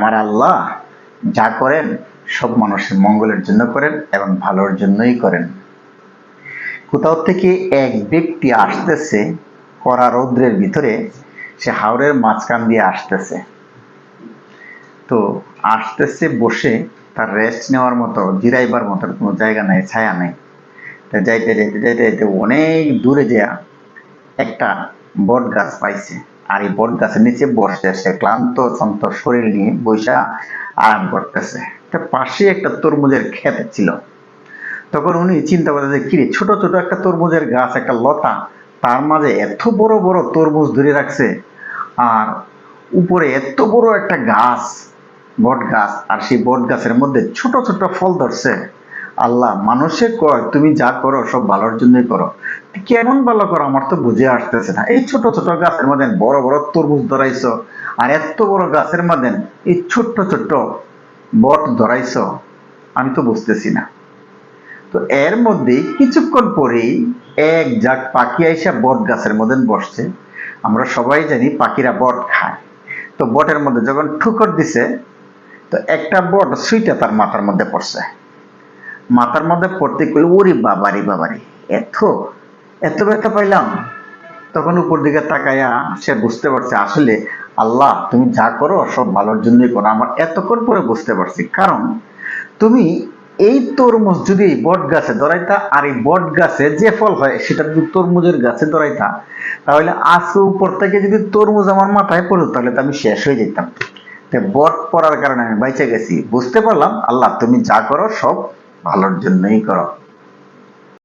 আমার আল্লাহ যা করেন, সব মানুষের মঙ্গলের জন্য করেন এবং ভালোর জন্যই করেন। কোথাও থেকে এক ব্যক্তি আসতেছে কড়া রৌদ্রের ভিতরে, সে হাওড়ের মাঝখান দিয়ে আসতেছে। তো আসতেছে বসে তার রেস্ট নেওয়ার মতো, জিরাইবার মতো কোনো জায়গা নাই, ছায়া নাই। তা যাইতে যাইতে যাইতে যাইতে অনেক দূরে যেয়া একটা বট গাছ পাইছে। আর এই বট গাছের নিচে বসে সে ক্লান্ত সন্ত শরীর নিয়ে বৈশা আরাম করতেছে। পাশে একটা তরমুজের ক্ষেত ছিল। তখন উনি চিন্তা করতে যে কিরে ছোট ছোট একটা তরমুজের গাছ, একটা লতা, তার মাঝে এত বড় বড় তরমুজ ধরে রাখছে, আর উপরে এত বড় একটা গাছ, বট গাছ, আর সেই বট গাছের মধ্যে ছোট ছোট ফল ধরছে। আল্লাহ, মানুষে কয়, তুমি যা করো, সব ভালোর জন্যই করো। কেমন ভালো করো আমার তো বুঝে আসতেছে না। এই ছোট ছোট গাছের মধ্যে বড় বড় তরমুজ ধরাইছো, আর এত বড় গাছের মধ্যে এই ছোট্ট ছোট্ট বট ধরাইছো, আমি তো বুঝতেছি না। তো এর মধ্যে কিছুক্ষণ পরেই এক জাক পাখি আইসা বট গাছের মধ্যে বসছে। আমরা সবাই জানি পাখিরা বট খায়। তো বটের মধ্যে যখন ঠুকর দিছে, তো একটা বট সুইটা তার মাথার মধ্যে পড়ছে। মাথার মধ্যে পড়তে কই, ওরে বাবারি বাবারি, এত এত ব্যথা পাইলাম, তখন উপর দিকে তাকাইয়া সে বুঝতে পারছে, আসলে আল্লাহ, তুমি যা করো সব ভালোর জন্যই করো। আমার এতক্ষণ পরে বুঝতে পারছি। কারণ তুমি এই তরমুজ যদি বট গাছে ধরাইতা আর এই বট গাছে যে ফল হয়, সেটা যদি তরমুজের গাছে ধরাইতা, তাহলে আজকে উপর থেকে যদি তরমুজ আমার মাথায় পড়তো তাহলে তো আমি শেষ হয়ে যেতাম। বট পড়ার কারণে আমি বাইচে গেছি। বুঝতে পারলাম, আল্লাহ, তুমি যা করো সব ভালোর জন্যই করো।